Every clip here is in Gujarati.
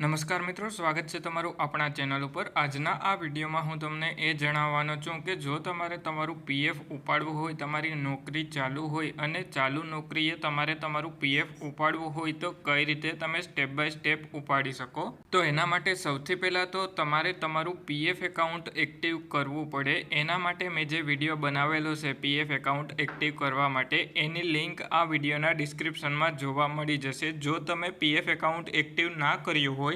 નમસ્કાર મિત્રો, સ્વાગત છે તમારું આપણા ચેનલ ઉપર. આજના આ વિડીયોમાં હું તમને એ જણાવવાનો છું કે જો તમારે તમારું પીએફ ઉપાડવું હોય, તમારી નોકરી ચાલુ હોય અને ચાલુ નોકરીએ તમારે તમારું પીએફ ઉપાડવું હોય, તો કઈ રીતે તમે સ્ટેપ બાય સ્ટેપ ઉપાડી શકો? તો એના માટે સૌથી પહેલાં તો તમારે તમારું પીએફ એકાઉન્ટ એક્ટિવ કરવું પડે. એના માટે મેં જે વીડિયો બનાવેલો છે પીએફ એકાઉન્ટ એક્ટિવ કરવા માટે, એની લિંક આ વિડીયોના ડિસ્ક્રિપ્શનમાં જોવા મળી જશે. જો તમે પીએફ એકાઉન્ટ એક્ટિવ ના કર્યું હોય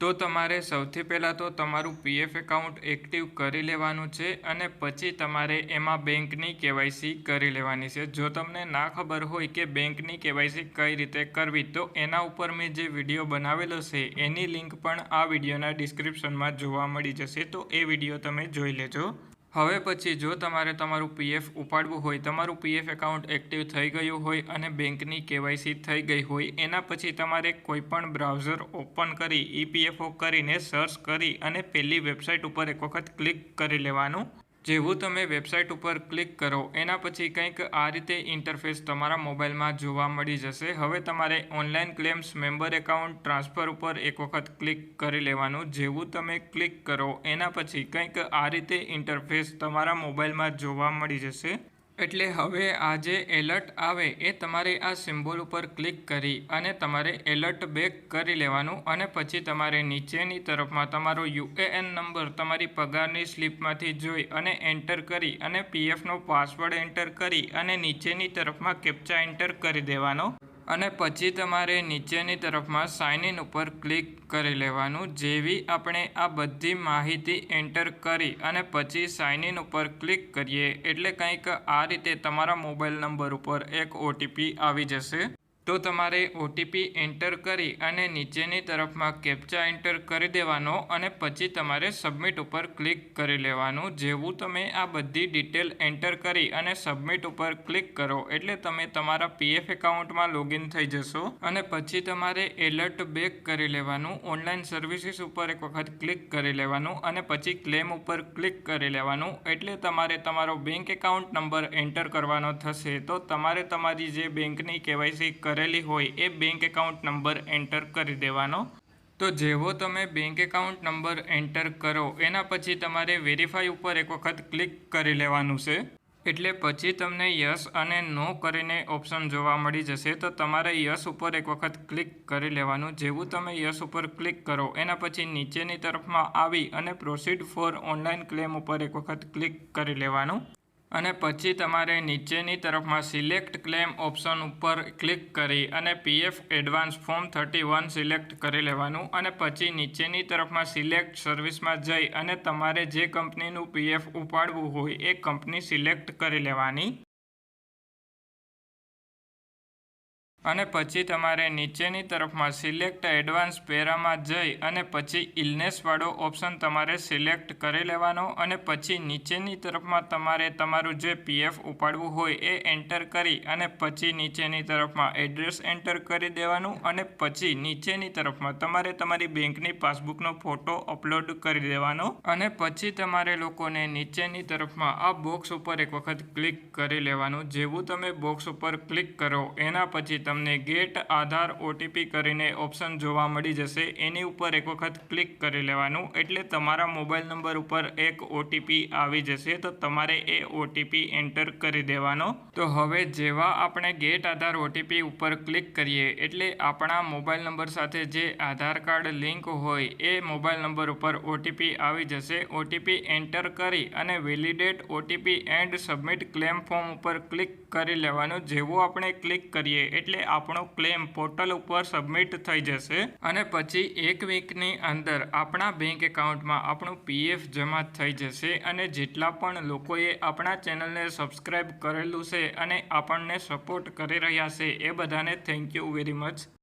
તો તમારે સૌથી પહેલાં તો તમારું પીએફ એકાઉન્ટ એક્ટિવ કરી લેવાનું છે અને પછી તમારે એમાં બેંકની કેવાયસી કરી લેવાની છે. જો તમને ના ખબર હોય કે બેંકની કેવાયસી કઈ રીતે કરવી, તો એના ઉપર મેં જે વીડિયો બનાવેલો છે, એની લિંક પણ આ વિડીયોના ડિસ્ક્રિપ્શનમાં જોવા મળી જશે. તો એ વીડિયો તમે જોઈ લેજો. હવે પછી જો તમારે તમારું પીએફ ઉપાડવું હોય, તમારું પીએફ એકાઉન્ટ એક્ટિવ થઈ ગયું હોય અને બેંકની કેવાયસી થઈ ગઈ હોય, એના પછી તમારે કોઈપણ બ્રાઉઝર ઓપન કરી ઈપીએફઓ કરીને સર્ચ કરી અને પહેલી વેબસાઇટ ઉપર એક વખત ક્લિક કરી લેવાનું. જેવું તમે વેબસાઇટ ઉપર ક્લિક કરો, એના પછી કંઈક આ રીતે ઇન્ટરફેસ તમારા મોબાઈલમાં જોવા મળી જશે. હવે તમારે online claims member account transfer ઉપર એક વખત ક્લિક કરી લેવાનું. જેવું તમે ક્લિક કરો, એના પછી કંઈક આ રીતે ઇન્ટરફેસ તમારા મોબાઈલમાં જોવા મળી જશે. એટલે હવે આ જે એલર્ટ આવે એ તમારે આ સિમ્બોલ ઉપર ક્લિક કરી અને તમારે એલર્ટ બેક કરી લેવાનું અને પછી તમારે નીચેની તરફમાં તમારો યુએએન નંબર તમારી પગારની સ્લીપમાંથી જોઈ અને એન્ટર કરી અને પીએફનો પાસવર્ડ એન્ટર કરી અને નીચેની તરફમાં કેપ્ચા એન્ટર કરી દેવાનો. અને પછી તમારે નીચેની તરફમાં સાઇન ઇન ઉપર ક્લિક કરી લેવાનું. જેવી આપણે આ બધી માહિતી એન્ટર કરી અને પછી સાઇન ઇન ઉપર ક્લિક કરીએ, એટલે કંઈક આ રીતે તમારા મોબાઈલ નંબર ઉપર એક ઓટીપી આવી જશે. તો તમારે ઓટીપી એન્ટર કરી અને નીચેની તરફમાં કેપ્ચા એન્ટર કરી દેવાનો અને પછી તમારે સબમિટ ઉપર ક્લિક કરી લેવાનું. જેવું તમે આ બધી ડિટેલ એન્ટર કરી અને સબમિટ ઉપર ક્લિક કરો, એટલે તમે તમારા પીએફ એકાઉન્ટમાં લોગિન થઈ જશો અને પછી તમારે એલર્ટ બેક કરી લેવાનું ઓનલાઈન સર્વિસીસ ઉપર એક વખત ક્લિક કરી લેવાનું અને પછી ક્લેમ ઉપર ક્લિક કરી લેવાનું, એટલે તમારે તમારો બેંક એકાઉન્ટ નંબર એન્ટર કરવાનો થશે. તો તમારે તમારી જે બેંકની કેવાયસી કરી કરેલી હોય એ બેંક એકાઉન્ટ નંબર એન્ટર કરી દેવાનો. તો જેવો તમે બેંક એકાઉન્ટ નંબર એન્ટર કરો, એના પછી તમારે વેરીફાઈ ઉપર એક વખત ક્લિક કરી લેવાનું છે. એટલે પછી તમને યસ અને નો કરીને ઓપ્શન જોવા મળી જશે. તો તમારે યસ ઉપર એક વખત ક્લિક કરી લેવાનું. જેવું તમે યસ ઉપર ક્લિક કરો, એના પછી નીચેની તરફમાં આવી અને પ્રોસીડ ફોર ઓનલાઈન ક્લેમ ઉપર એક વખત ક્લિક કરી લેવાનું. અને પછી તમારે નીચેની તરફમાં સિલેક્ટ ક્લેમ ઓપ્શન ઉપર ક્લિક કરી અને PF advance form thirty one select કરી લેવાનું અને પછી નીચેની તરફમાં સિલેક્ટ સર્વિસમાં જઈ અને તમારે જે કંપનીનું પીએફ ઉપાડવું હોય એ કંપની સિલેક્ટ કરી લેવાની. અને પછી તમારે નીચેની તરફમાં સિલેક્ટ એડવાન્સ પેરામાં જઈ અને પછી ઇલનેસવાળો ઓપ્શન તમારે સિલેક્ટ કરી લેવાનો અને પછી નીચેની તરફમાં તમારે તમારું જે પીએફ ઉપાડવું હોય એ એન્ટર કરી અને પછી નીચેની તરફમાં એડ્રેસ એન્ટર કરી દેવાનું અને પછી નીચેની તરફમાં તમારે તમારી બેંકની પાસબુકનો ફોટો અપલોડ કરી દેવાનો અને પછી તમારે લોકોને નીચેની તરફમાં આ બોક્સ ઉપર એક વખત ક્લિક કરી લેવાનું. જેવું તમે બોક્સ ઉપર ક્લિક કરો, એના પછી તમે તમને ગેટ, આધાર, ઓટીપી કરીને ઓપ્શન જોવા મળી જશે. એની ઉપર એક વખત ક્લિક કરી લેવાનું. એટલે તમારા મોબાઈલ નંબર ઉપર એક ઓટીપી આવી જશે. તો તમારે એ ઓટીપી એન્ટર કરી દેવાનો. તો હવે જેવા આપણે ગેટ, આધાર, ઓટીપી ઉપર ક્લિક કરીએ, એટલે આપણા મોબાઈલ નંબર સાથે જે આધાર કાર્ડ લિંક હોય, એ મોબાઈલ નંબર ઉપર ઓટીપી આવી જશે. ઓટીપી એન્ટર કરી અને validate OTP and submit claim form ઉપર ક્લિક કરી લેવાનું. જેવું આપણે ક્લિક કરીએ, એટલે આપણો ક્લેમ પોર્ટલ ઉપર સબમિટ થઈ જશે અને પછી એક વીકની અંદર આપણા બેંક એકાઉન્ટમાં આપણું પીએફ જમા થઈ જશે અને જેટલા પણ લોકોએ આપણા ચેનલને સબસ્ક્રાઈબ કરેલું છે અને આપણને સપોર્ટ કરી રહ્યા છે એ બધાને થેન્ક યુ વેરી મચ